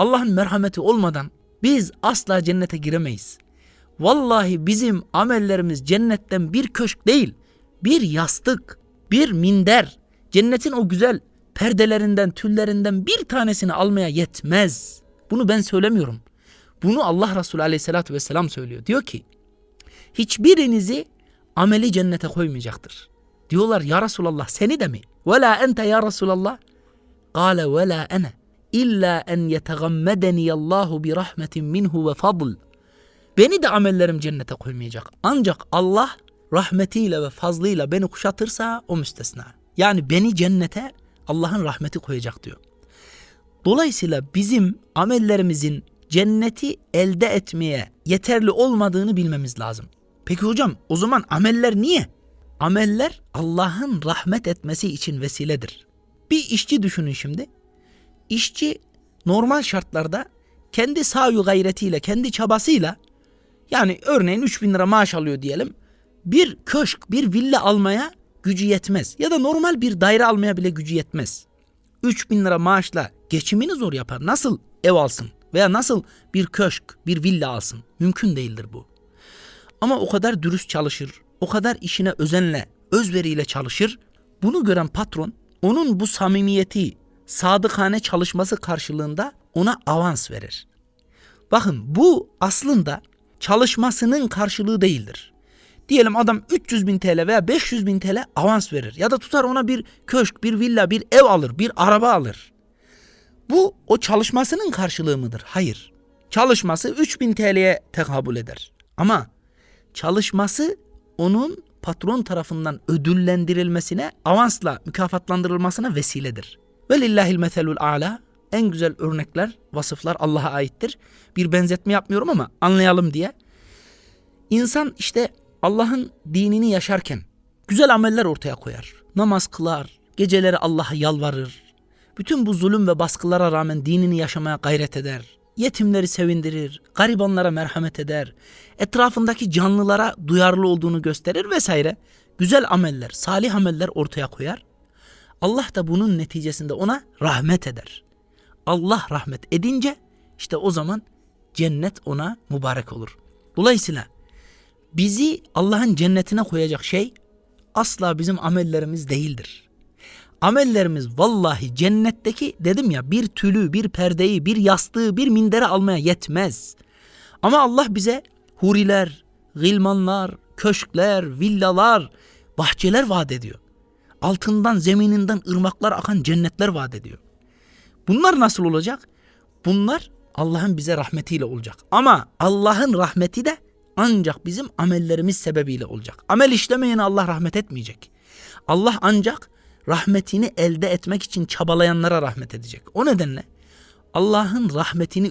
Allah'ın merhameti olmadan biz asla cennete giremeyiz. Vallahi bizim amellerimiz cennetten bir köşk değil, bir yastık, bir minder, cennetin o güzel perdelerinden, tüllerinden bir tanesini almaya yetmez. Bunu ben söylemiyorum. Bunu Allah Resulü Aleyhisselatü Vesselam söylüyor. Diyor ki, hiçbirinizi ameli cennete koymayacaktır. Diyorlar ya Resulallah seni de mi? Ve ente ya Resulallah. Kale ve la ene. İlla en yetegammedeni Allahu bi rahmetin minhu ve fadl. Beni de amellerim cennete koymayacak. Ancak Allah rahmetiyle ve fazlıyla beni kuşatırsa o müstesna. Yani beni cennete Allah'ın rahmeti koyacak diyor. Dolayısıyla bizim amellerimizin cenneti elde etmeye yeterli olmadığını bilmemiz lazım. Peki hocam o zaman ameller niye? Ameller Allah'ın rahmet etmesi için vesiledir. Bir işçi düşünün şimdi. İşçi normal şartlarda kendi sayu gayretiyle, kendi çabasıyla yani örneğin 3000 lira maaş alıyor diyelim. Bir köşk, bir villa almaya gücü yetmez. Ya da normal bir daire almaya bile gücü yetmez. 3000 lira maaşla geçimini zor yapar. Nasıl ev alsın veya nasıl bir köşk, bir villa alsın? Mümkün değildir bu. Ama o kadar dürüst çalışır, o kadar işine özenle, özveriyle çalışır. Bunu gören patron onun bu samimiyeti, sadıkane çalışması karşılığında ona avans verir. Bakın bu aslında çalışmasının karşılığı değildir. Diyelim adam 300 bin TL veya 500 bin TL avans verir. Ya da tutar ona bir köşk, bir villa, bir ev alır, bir araba alır. Bu o çalışmasının karşılığı mıdır? Hayır. Çalışması 3000 TL'ye tekabül eder. Ama çalışması onun patron tarafından ödüllendirilmesine, avansla mükafatlandırılmasına vesiledir. Ve lillahil meselul a'la en güzel örnekler, vasıflar Allah'a aittir. Bir benzetme yapmıyorum ama anlayalım diye. İnsan işte Allah'ın dinini yaşarken güzel ameller ortaya koyar. Namaz kılar, geceleri Allah'a yalvarır. Bütün bu zulüm ve baskılara rağmen dinini yaşamaya gayret eder. Yetimleri sevindirir, garibanlara merhamet eder. Etrafındaki canlılara duyarlı olduğunu gösterir vesaire. Güzel ameller, salih ameller ortaya koyar. Allah da bunun neticesinde ona rahmet eder. Allah rahmet edince işte o zaman cennet ona mübarek olur. Dolayısıyla bizi Allah'ın cennetine koyacak şey asla bizim amellerimiz değildir. Amellerimiz vallahi cennetteki dedim ya bir tülü, bir perdeyi, bir yastığı, bir minderi almaya yetmez. Ama Allah bize huriler, gılmanlar, köşkler, villalar, bahçeler vaat ediyor. Altından, zemininden ırmaklar akan cennetler vaat ediyor. Bunlar nasıl olacak? Bunlar Allah'ın bize rahmetiyle olacak. Ama Allah'ın rahmeti de ancak bizim amellerimiz sebebiyle olacak. Amel işlemeyene Allah rahmet etmeyecek. Allah ancak rahmetini elde etmek için çabalayanlara rahmet edecek. O nedenle Allah'ın rahmetini